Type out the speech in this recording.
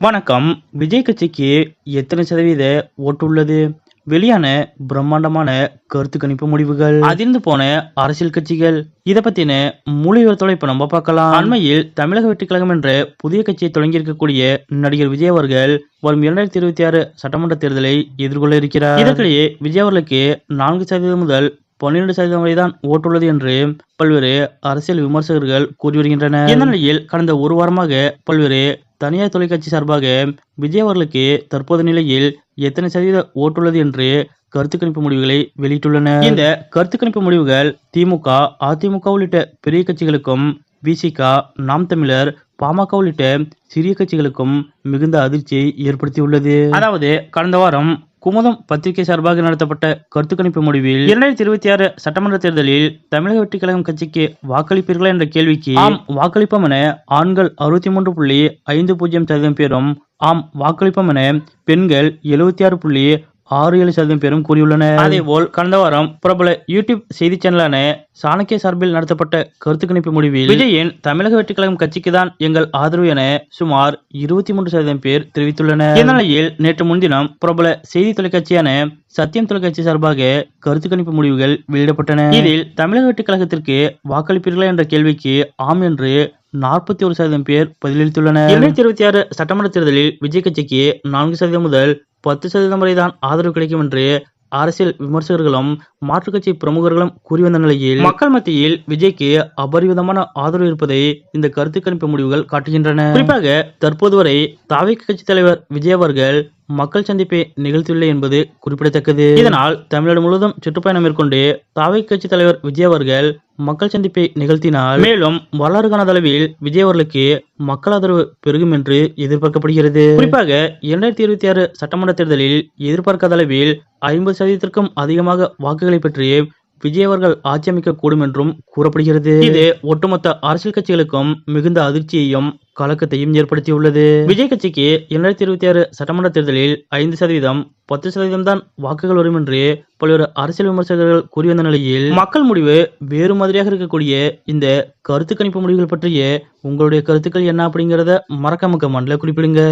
வணக்கம். விஜய் கட்சிக்கு எத்தனை சதவீத ஓட்டு உள்ளது? வெளியான பிரம்மாண்டமான கருத்து கணிப்பு முடிவுகள். அதிர்ந்து போன அரசியல் கட்சிகள். இதை பத்தின முழு இப்ப நம்ம பார்க்கலாம். அண்மையில் தமிழக வெற்றி கழகம் என்ற புதிய கட்சியை தொடங்கியிருக்கக்கூடிய நடிகர் விஜய் அவர்கள் வரும் இரண்டாயிரத்தி இருபத்தி ஆறு சட்டமன்ற தேர்தலை எதிர்கொள்ள இருக்கிறார். இதற்கிடையே விஜய் அவர்களுக்கு நான்கு சதவீதம் முதல் பன்னிரண்டு சதவீதம் வரைதான் ஓட்டுள்ளது என்று பல்வேறு அரசியல் விமர்சகர்கள் கூறி வருகின்றனர். இந்த நிலையில் கடந்த ஒரு வாரமாக பல்வேறு தனியார் தொலைக்காட்சி சார்பாக விஜய் அவர்களுக்கு தற்போது நிலையில் எத்தனை சதவீத ஓட்டுள்ளது என்று கருத்து கணிப்பு முடிவுகளை வெளியிட்டுள்ளனர். இந்த கருத்து கணிப்பு முடிவுகள் திமுக அதிமுக உள்ளிட்ட பெரிய கட்சிகளுக்கும் விசிக நாம் தமிழர் பாமக உள்ளிட்ட சிறிய கட்சிகளுக்கும் மிகுந்த அதிர்ச்சியை ஏற்படுத்தியுள்ளது. அதாவது கடந்த வாரம் குமுதம் பத்திரிகை சார்பாக நடத்தப்பட்ட கருத்து கணிப்பு முடிவில் இரண்டாயிரத்தி இருபத்தி ஆறு சட்டமன்ற தேர்தலில் தமிழக வெற்றி கழகம் கட்சிக்கு வாக்களிப்பீர்களா என்ற கேள்விக்கு ஆம் வாக்களிப்போம் என ஆண்கள் அறுபத்தி மூன்று புள்ளி ஐந்து பூஜ்ஜியம் சதவீதம் பேரும் ஆம் வாக்களிப்போம் என பெண்கள் எழுபத்தி ஆறு புள்ளி ஆறு ஏழு சதவீதம் பேரும் கூறியுள்ளனர். அதேபோல் கடந்த வாரம் பிரபல யூடியூப் செய்தி சேனலான சாணக்கிய சார்பில் நடத்தப்பட்ட கருத்து கணிப்பு முடிவில் விஜயின் தமிழக வெற்றி கழகம் கட்சிக்கு தான் எங்கள் ஆதரவு என சுமார் இருபத்தி மூன்று சதவீதம் பேர் தெரிவித்துள்ளனர். இந்நிலையில் நேற்று முன்தினம் பிரபல செய்தி தொலைக்காட்சியான சத்தியம் தொலைக்காட்சி சார்பாக கருத்து கணிப்பு முடிவுகள் வெளியிடப்பட்டன. இதில் தமிழக வெற்றி கழகத்திற்கு வாக்களிப்பீர்களா என்ற கேள்விக்கு ஆம் என்று நாற்பத்தி ஒரு சதவீதம் பேர் பதிலளித்துள்ளனர். இரண்டாயிரத்தி இருபத்தி ஆறு சட்டமன்ற தேர்தலில் விஜய் கட்சிக்கு நான்கு சதவீதம் முதல் பத்து சதவீதம் வரை தான் ஆதரவு கிடைக்கும் என்று அரசியல் விமர்சகர்களும் மாற்றுக் கட்சி பிரமுகர்களும் கூறி வந்த நிலையில் மக்கள் மத்தியில் விஜய்க்கு அபரிவிதமான ஆதரவு இருப்பதை இந்த கருத்து கணிப்பு முடிவுகள் காட்டுகின்றன. குறிப்பாக தற்போது வரை தாவிக கட்சி தலைவர் விஜய் அவர்கள் மக்கள் சந்திப்பை நிகழ்த்தியுள்ள என்பது குறிப்பிடத்தக்கது. இதனால் தமிழ்நாடு முழுவதும் சுற்றுப்பயணம் மேற்கொண்டு தாவை கட்சி தலைவர் விஜய் அவர்கள் மக்கள் சந்திப்பை நிகழ்த்தினால் மேலும் வரலாறு காணாத அளவில் விஜய் அவர்களுக்கு மக்கள் ஆதரவு பெருகும் என்று எதிர்பார்க்கப்படுகிறது. குறிப்பாக இரண்டாயிரத்தி இருபத்தி ஆறு சட்டமன்ற தேர்தலில் எதிர்பார்க்காத அளவில் ஐம்பது சதவீதத்திற்கும் அதிகமாக வாக்குகளை பெற்று விஜய் அவர்கள் ஆட்சி கூடும் என்றும் கூறப்படுகிறது. இது ஒட்டுமொத்த அரசியல் கட்சிகளுக்கும் மிகுந்த அதிர்ச்சியையும் கலக்கத்தையும் ஏற்படுத்தியுள்ளது. விஜய் கட்சிக்கு இரண்டாயிரத்தி இருபத்தி ஆறு சட்டமன்ற தேர்தலில் ஐந்து சதவீதம் பத்து சதவீதம் தான் வாக்குகள் வரும் என்று பல்வேறு அரசியல் விமர்சகர்கள் கூறி வந்த நிலையில் மக்கள் முடிவு வேறு மாதிரியாக இருக்கக்கூடிய இந்த கருத்து கணிப்பு முடிவுகள் பற்றிய உங்களுடைய கருத்துக்கள் என்ன அப்படிங்கறத மறக்காம கமெண்ட்ல குறிப்பிடுங்க.